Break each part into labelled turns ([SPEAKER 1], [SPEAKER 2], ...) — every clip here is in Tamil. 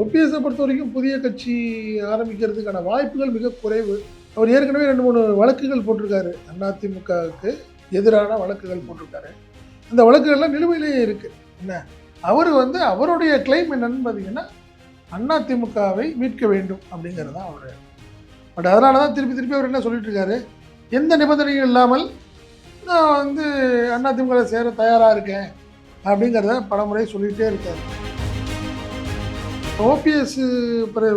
[SPEAKER 1] ஓபிஎஸை பொறுத்த வரைக்கும் புதிய கட்சி ஆரம்பிக்கிறதுக்கான வாய்ப்புகள் மிக குறைவு. அவர் ஏற்கனவே ரெண்டு மூணு வழக்குகள் போட்டிருக்காரு. அதிமுகவுக்கு எதிரான வழக்குகள் போட்டிருக்காரு. அந்த வழக்குகள்லாம் நிலுவையிலேயே இருக்குது என்ன? அவர் வந்து அவருடைய கிளைம் என்னன்னு பார்த்தீங்கன்னா அதிமுகவை மீட்க வேண்டும் அப்படிங்கிறது தான் அவர் பட் அதனால தான் திருப்பி திருப்பி அவர் என்ன சொல்லிட்டு இருக்காரு? எந்த நிபந்தனையும் இல்லாமல் நான் வந்து அதிமுக சேர தயாராக இருக்கேன் அப்படிங்கிறத பலமுறை சொல்லிகிட்டே இருக்காரு. ஓபிஎஸ்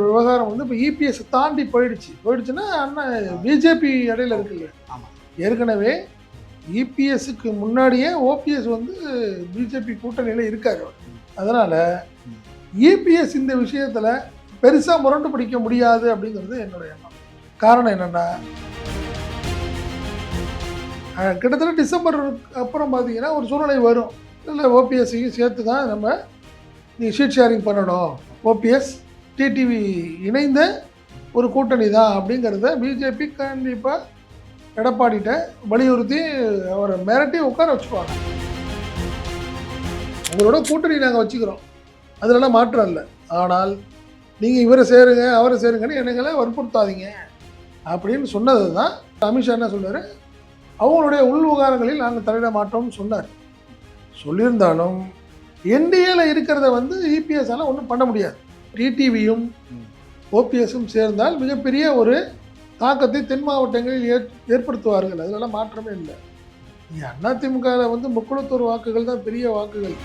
[SPEAKER 1] விவகாரம் வந்து இப்போ இபிஎஸ் தாண்டி போயிடுச்சு போயிடுச்சுன்னா அண்ணன் பிஜேபி இடையில இருக்கு இல்லையா
[SPEAKER 2] ஆமா.
[SPEAKER 1] ஏற்கனவே இபிஎஸ்க்கு முன்னாடியே ஓபிஎஸ் வந்து பிஜேபி கூட்டணியில் இருக்காரு. அதனால. இபிஎஸ் இந்த விஷயத்துல பெருசா முரண்டு பிடிக்க முடியாது அப்படிங்கிறது என்னோட எண்ணம் காரணம் என்னன்னா கிட்டத்தட்ட டிசம்பர் அப்புறம் பார்த்தீங்கன்னா ஒரு சூழ்நிலை வரும் இல்லை ஓபிஎஸ்ஸையும் சேர்த்து தான் நம்ம நீ ஷீட் ஷேரிங் பண்ணணும் ஓபிஎஸ் டிடிவி இணைந்த ஒரு கூட்டணி தான் அப்படிங்கிறத பிஜேபி கண்டிப்பாக எடப்பாடிட்ட வலியுறுத்தி அவரை மிரட்டி உட்கார வச்சுக்குவாங்க. உங்களோட கூட்டணி நாங்கள் வச்சுக்கிறோம். அதிலலாம் மாற்றம் இல்லை. ஆனால் நீங்கள் இவரை சேருங்க அவரை சேருங்கன்னு என்னங்களை வற்புறுத்தாதீங்க அப்படின்னு சொன்னது தான் அமித்ஷா என்ன சொன்னார் அவங்களுடைய உள் விவகாரங்களில் நாங்கள் தலையிட மாட்டோம்னு சொன்னார். சொல்லியிருந்தாலும் என்டிஏல இருக்கிறத வந்து இபிஎஸ்ஸால் ஒன்றும் பண்ண முடியாது. டிடிவியும். ஓபிஎஸும் சேர்ந்தால் மிகப்பெரிய ஒரு தாக்கத்தை தென் மாவட்டங்களில் ஏற் ஏற்படுத்துவார்கள். அதிலெல்லாம் மாற்றமே இல்லை. நீ அதிமுகவில் வந்து முக்குளத்தூர் வாக்குகள் தான் பெரிய வாக்குகள்.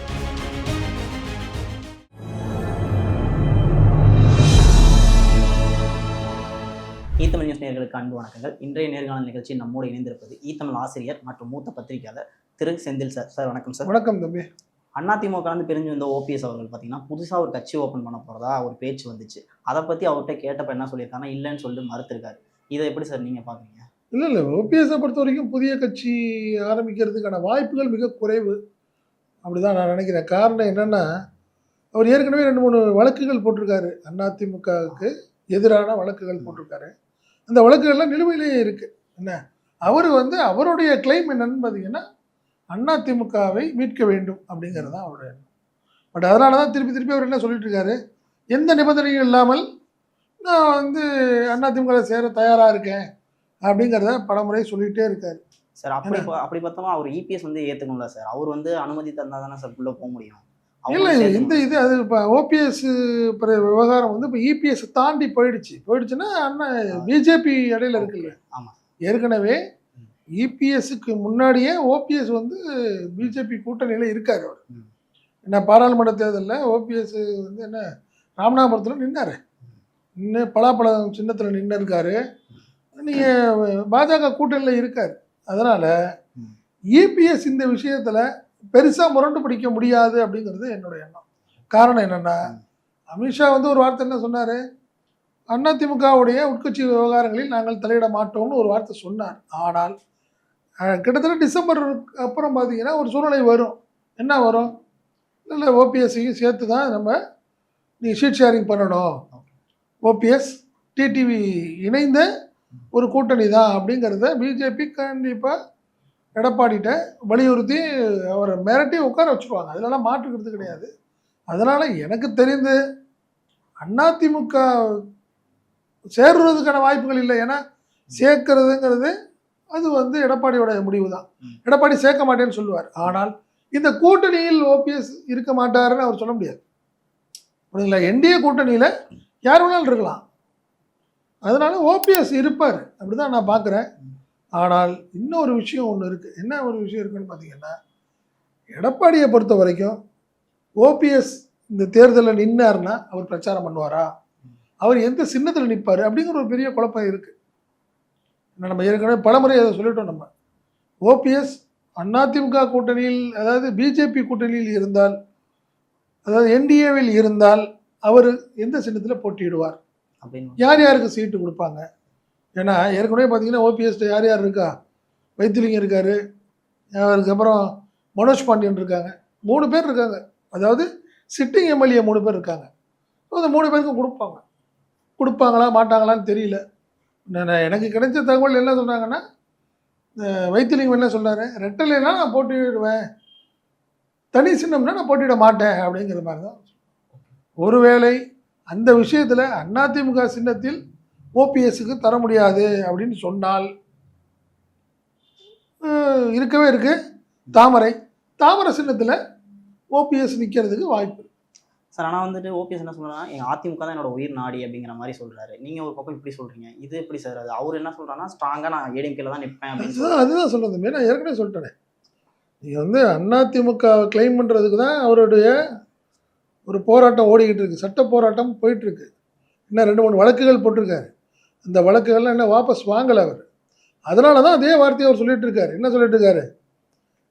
[SPEAKER 2] ஈத்தமிழ் நியூஸ் நேயர்களுக்கு அன்பு வணக்கங்கள். இன்றைய நேர்காணல் நிகழ்ச்சி நம்மோடு இணைந்திருப்பது ஈத்தமிழ் ஆசிரியர் மற்றும் மூத்த பத்திரிகையாளர் திரு செந்தில் சார். சார் வணக்கம் சார்.
[SPEAKER 1] வணக்கம் தம்பி.
[SPEAKER 2] அதிமுக வந்து பிரிஞ்சு வந்த ஓபிஎஸ் அவர்கள் பார்த்தீங்கன்னா புதுசாக ஒரு கட்சி ஓப்பன் பண்ண போகிறதா ஒரு பேச்சு வந்துச்சு. அதை பற்றி அவர்கிட்ட கேட்டப்ப என்ன சொல்லியிருக்காங்கன்னா இல்லைன்னு சொல்லிட்டு மறுத்திருக்காரு. இதை எப்படி சார் நீங்கள் பார்க்குறீங்க
[SPEAKER 1] இல்லை இல்லை. ஓபிஎஸை பொறுத்த வரைக்கும் புதிய கட்சி ஆரம்பிக்கிறதுக்கான வாய்ப்புகள் மிக குறைவு. அப்படிதான் நான் நினைக்கிறேன். காரணம் என்னென்னா அவர் ஏற்கனவே ரெண்டு மூணு வழக்குகள் போட்டிருக்காரு அதிமுகவுக்கு எதிரான வழக்குகள் போட்டிருக்காரு. அந்த வழக்குகள்லாம் நிலுவையிலேயே இருக்குது என்ன? அவர் வந்து அவருடைய கிளைம் என்னன்னு பார்த்தீங்கன்னா அதிமுகவை மீட்க வேண்டும் அப்படிங்கிறது தான் அவருடைய எண்ணம். பட் அதனால தான் திருப்பி திருப்பி அவர் என்ன சொல்லிட்டு இருக்காரு? எந்த நிபந்தனையும் இல்லாமல் நான் வந்து அதிமுக சேர தயாராக இருக்கேன் அப்படிங்கிறத பலமுறை சொல்லிகிட்டே இருக்காரு.
[SPEAKER 2] சார் அப்படி அப்படி பார்த்தோமா அவர் இபிஎஸ் வந்து ஏற்றுக்கணும்ல சார். அவர் வந்து அனுமதி தந்தால் தானே சார் உள்ளே போக முடியும்.
[SPEAKER 1] இல்லை இந்த. இது அது இப்போ ஓபிஎஸ் விவகாரம் வந்து இப்போ இபிஎஸ் தாண்டி போயிடுச்சு. போயிடுச்சுன்னா அண்ணன் பிஜேபி இடையில இருக்கு இல்லையா
[SPEAKER 2] ஆமா.
[SPEAKER 1] ஏற்கனவே. இபிஎஸ்க்கு முன்னாடியே ஓபிஎஸ் வந்து பிஜேபி கூட்டணியில் இருக்காரு அவர். என்ன பாராளுமன்ற தேர்தலில் ஓபிஎஸ் வந்து என்ன ராமநாதபுரத்தில் நின்னாரு. நின்று பலாப்பழம் சின்னத்தில் நின்று இருக்காரு நீங்கள் பாஜக கூட்டணியில் இருக்காரு. அதனால். இபிஎஸ் இந்த விஷயத்தில் பெருசாக முரண்டு பிடிக்க முடியாது அப்படிங்கிறது என்னோட எண்ணம். காரணம் என்னென்னா. அமித்ஷா வந்து ஒரு வார்த்தை என்ன சொன்னார்? அதிமுகவுடைய உட்கட்சி விவகாரங்களில் நாங்கள் தலையிட மாட்டோம்னு ஒரு வார்த்தை சொன்னார். ஆனால் கிட்டத்தட்ட டிசம்பர் அப்புறம் பார்த்தீங்கன்னா ஒரு சூழ்நிலை வரும். என்ன வரும்? இல்லை ஓபிஎஸ்ஸையும் சேர்த்து தான் நம்ம நீ ஷீட் ஷேரிங் பண்ணணும். ஓபிஎஸ் டிடிவி இணைந்த ஒரு கூட்டணி தான் அப்படிங்கிறத பிஜேபி கண்டிப்பாக எடப்பாடிட்ட வலியுறுத்தி அவரை மிரட்டி உட்கார வச்சுருவாங்க. அதிலலாம் மாற்றுக்கிறது கிடையாது. அதனால் எனக்கு தெரிந்து அதிமுக சேர்றதுக்கான வாய்ப்புகள் இல்லை. ஏன்னா சேர்க்கறதுங்கிறது அது வந்து எடப்பாடியோட முடிவு தான். எடப்பாடி சேர்க்க மாட்டேன்னு சொல்லுவார். ஆனால் இந்த கூட்டணியில் ஓபிஎஸ் இருக்க மாட்டாருன்னு அவர் சொல்ல முடியாது. புரியுதுங்களா? என்டிஏ கூட்டணியில் யார் வேணாலும் இருக்கலாம். அதனால ஓபிஎஸ் இருப்பார். அப்படிதான் நான் பார்க்குறேன் ஆனால் இன்னொரு விஷயம் ஒன்று இருக்குது என்ன ஒரு விஷயம் இருக்குன்னு பார்த்தீங்கன்னா எடப்பாடியை பொறுத்த வரைக்கும் ஓபிஎஸ் இந்த தேர்தலில் நின்னார்னா அவர் பிரச்சாரம் பண்ணுவாரா? அவர் எந்த சின்னத்தில் நிற்பார் அப்படிங்கிற ஒரு பெரிய குழப்பம் இருக்குது நம்ம ஏற்கனவே பலமுறை அதை சொல்லிட்டோம் நம்ம. ஓபிஎஸ் அதிமுக கூட்டணியில் அதாவது பிஜேபி கூட்டணியில் இருந்தால் அதாவது என்டிஏவில் இருந்தால் அவர் எந்த சின்னத்தில் போட்டியிடுவார்?
[SPEAKER 2] அப்படின்னு.
[SPEAKER 1] யார் யாருக்கு சீட்டு கொடுப்பாங்க? ஏன்னா ஏற்கனவே பார்த்தீங்கன்னா ஓபிஎஸ்ட யார் யார் இருக்கா? வைத்திலிங்கம் இருக்காரு அதுக்கப்புறம் மனோஜ் பாண்டியன் இருக்காங்க மூணு பேர் இருக்காங்க. அதாவது சிட்டிங் எம்எல்ஏ மூணு பேர் இருக்காங்க. அந்த மூணு பேருக்கும் கொடுப்பாங்க. கொடுப்பாங்களா மாட்டாங்களான்னு தெரியல. எனக்கு கிடைச்ச தகவல் என்ன சொன்னாங்கன்னா வைத்தியலிங்கம் வைத்திலிங்கம் என்ன சொன்னார்? ரெட்டலைனா நான் போட்டிடுவேன் தனி சின்னம்னா நான் போட்டிட மாட்டேன் அப்படிங்கிற மாதிரி தான் ஒருவேளை அந்த விஷயத்தில் அதிமுக சின்னத்தில் ஓபிஎஸ்க்கு தர முடியாது அப்படின்னு சொன்னால் இருக்கவே இருக்குது தாமரை தாமரை சின்னத்தில் ஓபிஎஸ் நிற்கிறதுக்கு வாய்ப்பு
[SPEAKER 2] சார் ஆனால் வந்துட்டு ஓபிஎஸ் என்ன சொல்றாருன்னா எங்க அதிமுக தான் என்னோட உயிர் நாடி அப்படிங்கிற மாதிரி சொல்றாரு. நீங்க ஒரு பக்கம் இப்படி சொல்றீங்க. இது எப்படி சார் அது? அவர் என்ன சொல்றாருன்னா ஸ்ட்ராங்கா நான் ஏடிஎம்கேல தான் நிற்பேன் அப்படின்னு
[SPEAKER 1] அதுதான் சொல்கிறது நான் ஏற்கனவே சொல்லிட்டேனே. நீங்கள் வந்து அதிமுகவை கிளைம் பண்ணுறதுக்கு தான் அவருடைய ஒரு போராட்டம் ஓடிக்கிட்டு இருக்கு. சட்ட போராட்டம் போயிட்டுருக்கு. இன்னும் ரெண்டு மூணு வழக்குகள் போட்டிருக்காரு. அந்த வழக்குகள்லாம் என்ன வாபஸ் வாங்கலை அவர். அதனால தான் அதே வார்த்தையை அவர் சொல்லிட்டு இருக்காரு. என்ன சொல்லிட்டு இருக்காரு?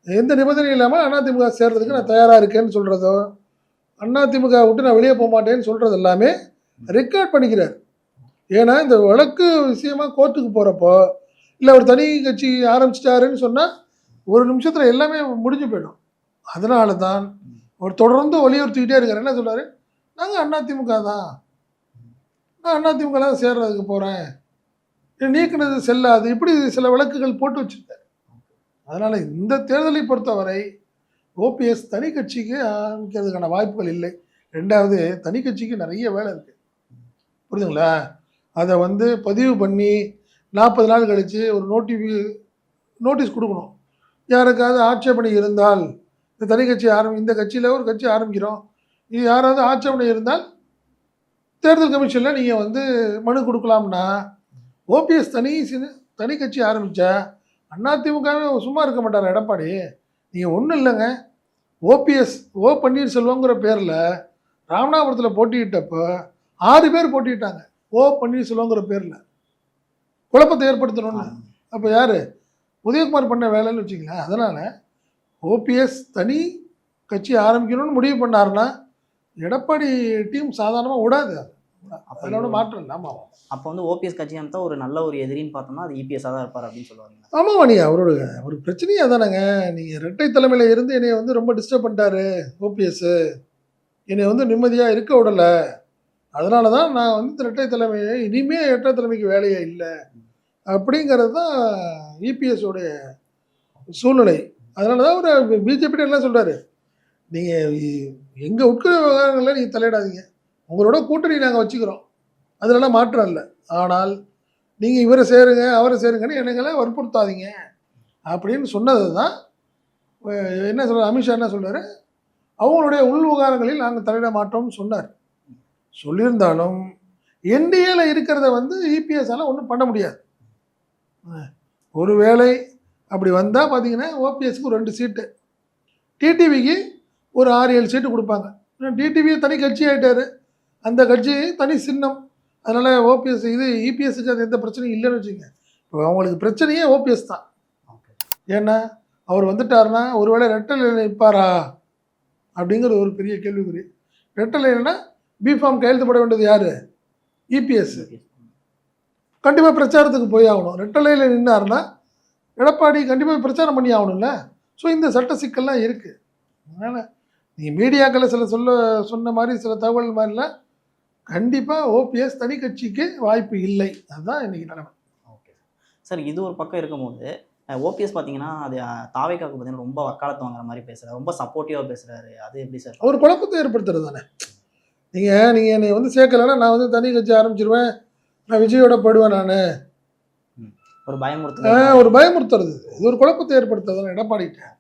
[SPEAKER 1] எந்த நிபந்தனையும் இல்லாமல் அதிமுக சேர்றதுக்கு நான் தயாராக இருக்கேன்னு சொல்கிறதோ அண்ணா திமுக விட்டு நான் வெளியே போக மாட்டேன்னு சொல்கிறது எல்லாமே ரெக்கார்ட் பண்ணிக்கிறார். ஏன்னா இந்த வழக்கு விஷயமா கோர்ட்டுக்கு போகிறப்போ இல்லை ஒரு தனி கட்சி ஆரம்பிச்சிட்டாருன்னு சொன்னால் ஒரு நிமிஷத்தில் எல்லாமே முடிஞ்சு போயிடும். அதனால தான் அவர் தொடர்ந்து வலியுறுத்திக்கிட்டே இருக்கார். என்ன சொல்கிறாரு நாங்கள் அண்ணா திமுக தான். நான் அதிமுக தான் சேர்றதுக்கு போகிறேன் நீக்கினது செல்லாது. இப்படி சில வழக்குகள் போட்டு வச்சிருக்காரு. அதனால் இந்த தேர்தலை பொறுத்தவரை ஓபிஎஸ் தனி கட்சிக்கு ஆரம்பிக்கிறதுக்கான வாய்ப்புகள் இல்லை. ரெண்டாவது தனி கட்சிக்கு நிறைய வேலை இருக்குது புரியுதுங்களா? அதை வந்து பதிவு பண்ணி நாற்பது நாள் கழித்து ஒரு நோட்டிஃபி நோட்டீஸ் கொடுக்கணும். யாருக்காவது ஆட்சேபனை இருந்தால் இந்த தனி கட்சி ஆரம்பி இந்த கட்சியில் ஒரு கட்சி ஆரம்பிக்கிறோம். இது யாராவது ஆட்சேபனை இருந்தால் தேர்தல் கமிஷனில் நீங்கள் வந்து மனு கொடுக்கலாம்னா ஓபிஎஸ் தனி சின்ன- தனி கட்சி ஆரம்பித்தா அதிமுகவே சும்மா இருக்க மாட்டார் எடப்பாடி? நீங்கள் ஒன்றும் இல்லைங்க. ஓபிஎஸ் ஓ பன்னீர்செல்வங்கிற பேரில் ராமநாதபுரத்தில் போட்டியிட்டப்போ ஆறு பேர் போட்டியிட்டாங்க. ஓ பன்னீர்செல்வங்கிற பேரில். குழப்பத்தை ஏற்படுத்தணும்னு. அப்போ யார்? உதயகுமார் பண்ண வேலைன்னு வச்சுங்களேன் அதனால் ஓபிஎஸ் தனி கட்சி ஆரம்பிக்கணும்னு முடிவு பண்ணாருன்னா எடப்பாடி டீம் சாதாரணமாக விடாது அது அதில் ஒன்றும் மாற்றம் இல்லை. ஆமாம்
[SPEAKER 2] அப்போ வந்து ஓபிஎஸ் கட்சி அமைத்தா ஒரு நல்ல ஒரு எதிரின்னு பார்த்தோம்னா அது இபிஎஸ் தான் இருப்பார் அப்படின்னு சொல்லுவாங்க.
[SPEAKER 1] ஆமாம் மணி அவரோட ஒரு பிரச்சனையே அதானங்க. நீங்கள் இரட்டை தலைமையில் இருந்து என்னை வந்து ரொம்ப டிஸ்டர்ப் பண்ணிட்டாரு ஓபிஎஸ். என்னை வந்து நிம்மதியாக இருக்க விடலை. அதனால தான் நான் வந்து இரட்டை தலைமையை இனிமே இரட்டை தலைமைக்கு வேலையே இல்லை அப்படிங்கிறது தான் இபிஎஸ் உடைய சூழ்நிலை. அதனால தான் அவர் பிஜேபி என்ன சொல்கிறாரு நீங்கள் எங்கள் உட்கொள்ள விவகாரங்களில் நீங்கள் தலையிடாதீங்க. உங்களோட கூட்டணி நாங்கள் வச்சுக்கிறோம். அதனால மாற்றம் இல்லை. ஆனால் நீங்கள் இவரை சேருங்க அவரை சேருங்கன்னு என்னங்களை வற்புறுத்தாதீங்க. அப்படின்னு சொன்னது தான் என்ன சொல்கிறார் அமித்ஷா என்ன சொல்கிறார் அவங்களுடைய உள் விவகாரங்களில் நாங்கள் தலையிட மாட்டோம்னு சொன்னார். சொல்லியிருந்தாலும் என்டிஏல இருக்கிறத வந்து இபிஎஸ்ஸால் ஒன்றும் பண்ண முடியாது. ஒருவேளை அப்படி வந்தால் பார்த்தீங்கன்னா ஓபிஎஸ்க்கு ஒரு ரெண்டு சீட்டு. டிடிவிக்கு ஒரு ஆறு ஏழு சீட்டு கொடுப்பாங்க. டிடிவி தனி கட்சி ஆகிட்டாரு அந்த கட்சி தனி சின்னம். அதனால் ஓபிஎஸ் இது இபிஎஸ்க்கு அது எந்த பிரச்சனையும் இல்லைன்னு வச்சுக்கோங்க. இப்போ அவங்களுக்கு பிரச்சனையே ஓபிஎஸ் தான். ஏன்னா அவர் வந்துட்டாருன்னா ஒருவேளை ரெட்டலையில் நிற்பாரா அப்படிங்கிறது ஒரு பெரிய கேள்விக்குறி. ரெட்டலைனா பிஃபார்ம் கையெழுத்து போட வேண்டியது யார்? இபிஎஸ் கண்டிப்பாக பிரச்சாரத்துக்கு போய் ஆகணும். ரெட்டலையில் நின்னாருன்னா எடப்பாடி கண்டிப்பாக பிரச்சாரம் பண்ணி ஆகணும்ல. ஸோ இந்த சட்ட சிக்கல்லாம் இருக்குது அதனால் நீங்கள் மீடியாக்களில் சில சொல்ல சொன்ன மாதிரி சில தகவல் மாதிரிலாம் கண்டிப்பாக ஓபிஎஸ் தனி கட்சிக்கு வாய்ப்பு இல்லை. அதுதான் இன்னைக்கு நிலைமை
[SPEAKER 2] ஓகே. சார் இது ஒரு பக்கம் இருக்கும்போது ஓபிஎஸ் பார்த்தீங்கன்னா அது தாவைக்காக்கு பார்த்தீங்கன்னா ரொம்ப வக்காலத்து வாங்குற மாதிரி பேசுறாரு. ரொம்ப சப்போர்ட்டிவாக பேசுறாரு. அது எப்படி சார்?
[SPEAKER 1] அவர் குழப்பத்தை ஏற்படுத்துறது தானே. நீங்கள் நீங்கள் என்னை வந்து சேர்க்கலைன்னா நான் வந்து தனி கட்சி ஆரம்பிச்சிருவேன். நான் விஜயோட போயிடுவேன் நான்.
[SPEAKER 2] ஒரு பயமுறுத்தல்.
[SPEAKER 1] ஒரு பயமுறுத்துறது. இது ஒரு குழப்பத்தை ஏற்படுத்துறது தானே. எடப்பாடிக்கிட்ட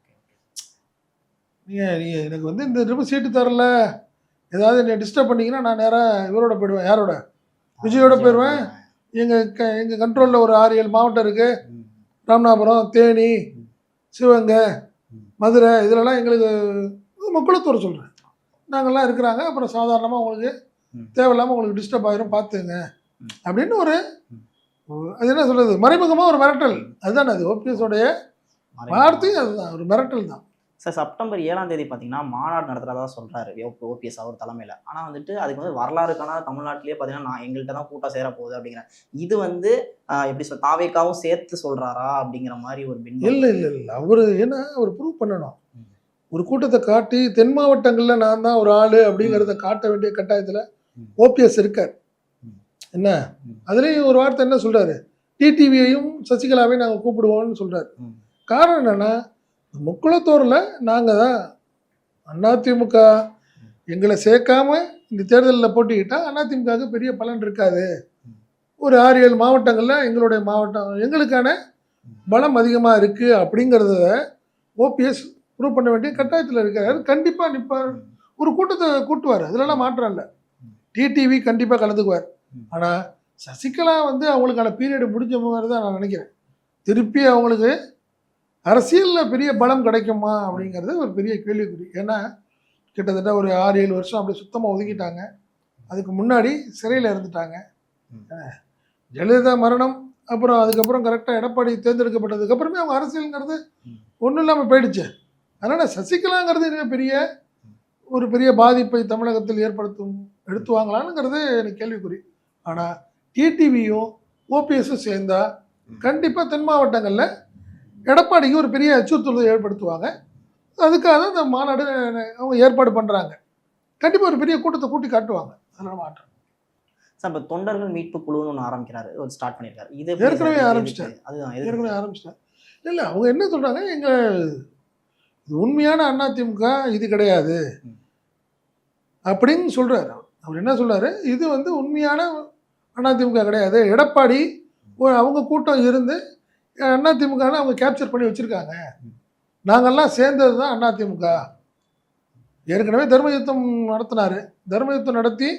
[SPEAKER 1] நீங்கள் நீங்கள் எனக்கு வந்து இந்த திரும்ப சீட்டு தரல. ஏதாவது என்னை டிஸ்டர்ப் பண்ணீங்கன்னா நான் நேராக இவரோட போயிடுவேன். யாரோட? விஜயோட போயிடுவேன். எங்கள் க எங்கள் கண்ட்ரோலில் ஒரு ஆறு ஏழு மாவட்டம் இருக்குது. ராமநாதபுரம் தேனி சிவகங்கை மதுரை இதிலலாம் எங்களுக்கு மக்களத்தூர் சொல்கிறேன் நாங்கள்லாம் இருக்கிறாங்க. அப்புறம் சாதாரணமாக உங்களுக்கு. தேவையில்லாமல் உங்களுக்கு டிஸ்டர்ப் ஆயிரும். பார்த்துங்க. அப்படின்னு ஒரு அது என்ன சொல்கிறது மறைமுகமாக ஒரு மிரட்டல். அதுதானே அது? ஓபிஎஸோடைய. வார்த்தையும் அதுதான். ஒரு மிரட்டல் தான்.
[SPEAKER 2] சார் செப்டம்பர் ஏழாம் தேதி பார்த்தீங்கன்னா மாநாடு நடத்துறதா சொல்றாரு ஓபிஎஸ் அவர் தலைமையில் ஆனால் வந்துட்டு அதுக்கு வந்து வரலாறு காணாத தமிழ்நாட்டிலேயே பார்த்தீங்கன்னா நான் எங்கள்கிட்ட தான் கூட்டம் சேர போகுது அப்படிங்கிற இது வந்து எப்படி சொல் தாவேக்காவும் சேர்த்து சொல்றாரா அப்படிங்கிற மாதிரி ஒரு பின்பம்
[SPEAKER 1] இல்லை இல்லை இல்லை அவர் ஏன்னா அவர் ப்ரூவ் பண்ணணும். ஒரு கூட்டத்தை காட்டி தென் மாவட்டங்களில் நான் தான் ஒரு ஆள் அப்படிங்கிறத காட்ட வேண்டிய கட்டாயத்தில். ஓபிஎஸ் இருக்கார். என்ன. அதுலேயும் ஒரு வார்த்தை என்ன சொல்கிறாரு டிடிவியையும் சசிகலாவையும் நாங்கள் கூப்பிடுவோம்னு சொல்கிறார். காரணம் என்னென்னா முக்குளத்தூரில் நாங்கள் தான் அதிமுக எங்களை சேர்க்காம இந்த தேர்தலில் போட்டிக்கிட்டால் அதிமுகவுக்கு பெரிய பலன் இருக்காது. ஒரு ஆறு ஏழு மாவட்டங்களில் எங்களுடைய மாவட்டம் எங்களுக்கான பலம் அதிகமாக இருக்குது அப்படிங்கிறத ஓபிஎஸ் ப்ரூவ் பண்ண வேண்டிய கட்டாயத்தில் இருக்கார். கண்டிப்பாக நிற்பார் ஒரு கூட்டத்தை கூட்டுவார். அதுலலாம் மாற்றம் இல்லை. டிடிவி கண்டிப்பாக கலந்துக்குவார். ஆனால் சசிகலா வந்து அவங்களுக்கான பீரியடு முடிஞ்ச மாதிரி தான் நான் நினைக்கிறேன். திருப்பி அவங்களுக்கு அரசியலில் பெரிய பலம் கிடைக்குமா அப்படிங்கிறது ஒரு பெரிய கேள்விக்குறி. ஏன்னா கிட்டத்தட்ட ஒரு ஆறு ஏழு வருஷம் அப்படியே சுத்தமாக ஒதுக்கிட்டாங்க. அதுக்கு முன்னாடி சிறையில் இருந்துட்டாங்க. ஜெயலலிதா மரணம் அப்புறம் அதுக்கப்புறம் கரெக்டாக எடப்பாடி தேர்ந்தெடுக்கப்பட்டதுக்கு அப்புறமே அவங்க அரசியலுங்கிறது. ஒன்றும் இல்லாமல் போயிடுச்சு. அதனால் சசிகலாங்கிறது இனிமே பெரிய ஒரு பெரிய பாதிப்பை தமிழகத்தில் ஏற்படுத்தும் எடுத்துவாங்களான்னுங்கிறது எனக்கு கேள்விக்குறி. ஆனால் டிடிவியும் ஓபிஎஸும் சேர்ந்தா கண்டிப்பாக தென் மாவட்டங்களில் எடப்பாடிக்கு ஒரு பெரிய அச்சுறுத்தலை ஏற்படுத்துவாங்க. அதுக்காக தான் இந்த மாநாடு அவங்க ஏற்பாடு பண்ணுறாங்க கண்டிப்பாக ஒரு பெரிய கூட்டத்தை கூட்டி காட்டுவாங்க. அதனால் மாற்றம்.
[SPEAKER 2] சார் இப்போ தொண்டர்கள் மீட்பு குழுன்னு ஒன்று ஆரம்பிக்கிறாரு. ஒரு ஸ்டார்ட் பண்ணியிருக்காரு. இது
[SPEAKER 1] ஏற்கனவே ஆரம்பிச்சிட்டாரு.
[SPEAKER 2] அதுதான்?
[SPEAKER 1] ஏற்கனவே ஆரம்பிச்சிட்டேன் இல்லை அவங்க என்ன சொல்கிறாங்க எங்கள் இது உண்மையான அதிமுக இது கிடையாது. அப்படின்னு சொல்கிறாரு அவர். என்ன சொல்றாரு? இது வந்து உண்மையான அதிமுக கிடையாது. எடப்பாடி அவங்க கூட்டம் இருந்து அதிமுக அவங்க கேப்சர் பண்ணி வச்சுருக்காங்க. நாங்கள்லாம் சேர்ந்தது தான் அதிமுக ஏற்கனவே தர்ம யுத்தம் நடத்தினார். தர்ம யுத்தம் நடத்தி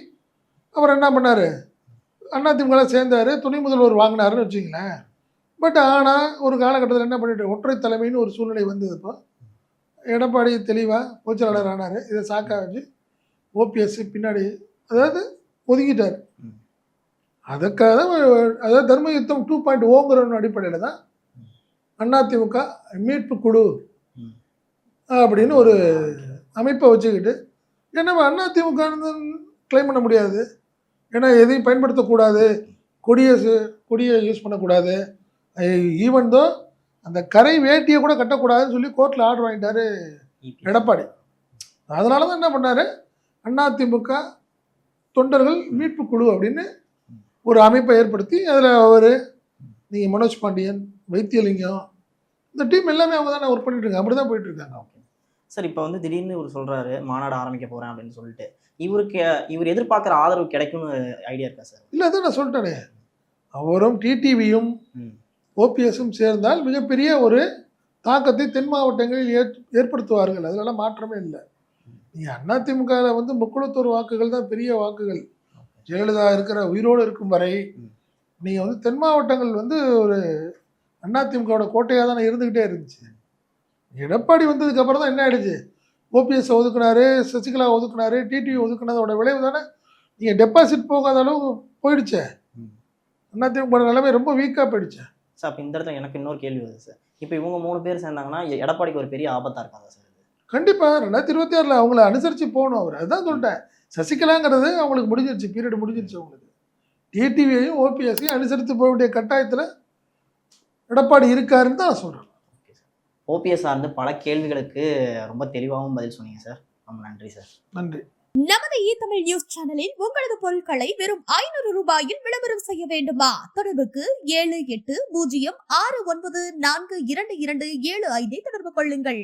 [SPEAKER 1] அவர் என்ன பண்ணார்? அதிமுக சேர்ந்தார் துணை முதல்வர் வாங்கினாருன்னு வச்சுங்களேன் பட் ஆனால் ஒரு காலகட்டத்தில் என்ன பண்ணிட்டு ஒற்றை தலைமைன்னு ஒரு சூழ்நிலை வந்தது இப்போ. எடப்பாடி தெளிவாக பொதுச்செயலாளர் ஆனார். இதை சாக்கா வச்சு ஓபிஎஸ் பின்னாடி அதாவது ஒதுக்கிட்டார். அதுக்காக தான் அதாவது தர்ம யுத்தம் டூ பாயிண்ட் ஓங்கிற அடிப்படையில் தான் அதிமுக மீட்பு குழு. அப்படின்னு ஒரு அமைப்பை வச்சுக்கிட்டு ஏன்னா அதிமுக கிளைம் பண்ண முடியாது. ஏன்னா எதையும் பயன்படுத்தக்கூடாது. கொடியை கொடியை யூஸ் பண்ணக்கூடாது. ஈவன் தோ அந்த கரை வேட்டியை கூட கட்டக்கூடாதுன்னு சொல்லி கோர்ட்டில் ஆர்டர் வாங்கிட்டாரு. எடப்பாடி. அதனால தான் என்ன பண்ணாரு? அதிமுக தொண்டர்கள் மீட்பு குழு அப்படின்னு ஒரு அமைப்பை ஏற்படுத்தி அதில் அவர் நீங்கள் மனோஜ் பாண்டியன் வைத்தியலிங்கம் இந்த டீம் எல்லாமே அவங்க தானே ஒர்க் பண்ணிட்டு இருக்காங்க. அப்படி தான் போயிட்டு இருக்காங்க.
[SPEAKER 2] ஓகே சார் இப்போ வந்து திடீர்னு இவர் சொல்றாரு மாநாடு ஆரம்பிக்க போறேன் அப்படின்னு சொல்லிட்டு. இவருக்கு இவர் எதிர்பார்க்குற ஆதரவு கிடைக்கும்னு ஐடியா இருக்கா சார்
[SPEAKER 1] இல்லை அதான் நான் சொல்லிட்டேனே. அவரும் டிடிவியும். ஓபிஎஸும் சேர்ந்தால் மிகப்பெரிய ஒரு தாக்கத்தை தென் மாவட்டங்களில் ஏற் ஏற்படுத்துவார்கள். அதிலெல்லாம் மாற்றமே இல்லை. நீங்கள் அதிமுகவில் வந்து முக்குளத்தூர் வாக்குகள் தான் பெரிய வாக்குகள். ஜெயலலிதா இருக்கிற உயிரோடு இருக்கும் வரை. நீங்கள் வந்து தென் மாவட்டங்கள் வந்து ஒரு அதிமுகவோட கோட்டையாக தானே இருந்துக்கிட்டே இருந்துச்சு. எடப்பாடி வந்ததுக்கு அப்புறம் தான் என்ன ஆயிடுச்சு? ஓபிஎஸ் ஒதுக்குனாரு சசிகலா ஒதுக்குனாரு டிடிவி ஒதுக்குனதோட விளைவு தானே? நீங்கள் டெபாசிட் போகாத அளவு போயிடுச்சே. அதிமுக நிலைமை ரொம்ப வீக்காக போயிடுச்சு.
[SPEAKER 2] சார் அப்போ இந்த இடத்துல எனக்கு இன்னொரு கேள்வி வருது சார். இப்போ இவங்க மூணு பேர் சேர்ந்தாங்கன்னா எடப்பாடிக்கு ஒரு பெரிய ஆபத்தா இருக்காங்க சார்
[SPEAKER 1] கண்டிப்பாக ரெண்டாயிரத்தி இருபத்தி ஆறில் அவங்கள அனுசரித்து போகணும். அவர் அதுதான் சொல்லிட்டேன் சசிகலாங்கிறது அவங்களுக்கு முடிஞ்சிருச்சு. பீரியட் முடிஞ்சிருச்சு அவங்களுக்கு. டிடிவியையும் ஓபிஎஸ்ஸையும் அனுசரித்து போக வேண்டிய கட்டாயத்தில் எடப்பாடி இருக்காருன்னு தான் நான் சொல்கிறேன்
[SPEAKER 2] ஓபிஎஸ் சார்ந்து பல கேள்விகளுக்கு ரொம்ப தெளிவாகவும் பதில் சொன்னீங்க சார். ரொம்ப நன்றி சார்.
[SPEAKER 1] நன்றி.
[SPEAKER 3] நமது இ தமிழ் நியூஸ் சேனலில் உங்களது பொருட்களை வெறும் ஐநூறு ரூபாயில் விளம்பரம் செய்ய வேண்டுமா? தொடர்புக்கு ஏழு எட்டு பூஜ்ஜியம் ஆறு ஒன்பது நான்கு இரண்டு இரண்டு ஏழு ஐந்தை தொடர்பு கொள்ளுங்கள்.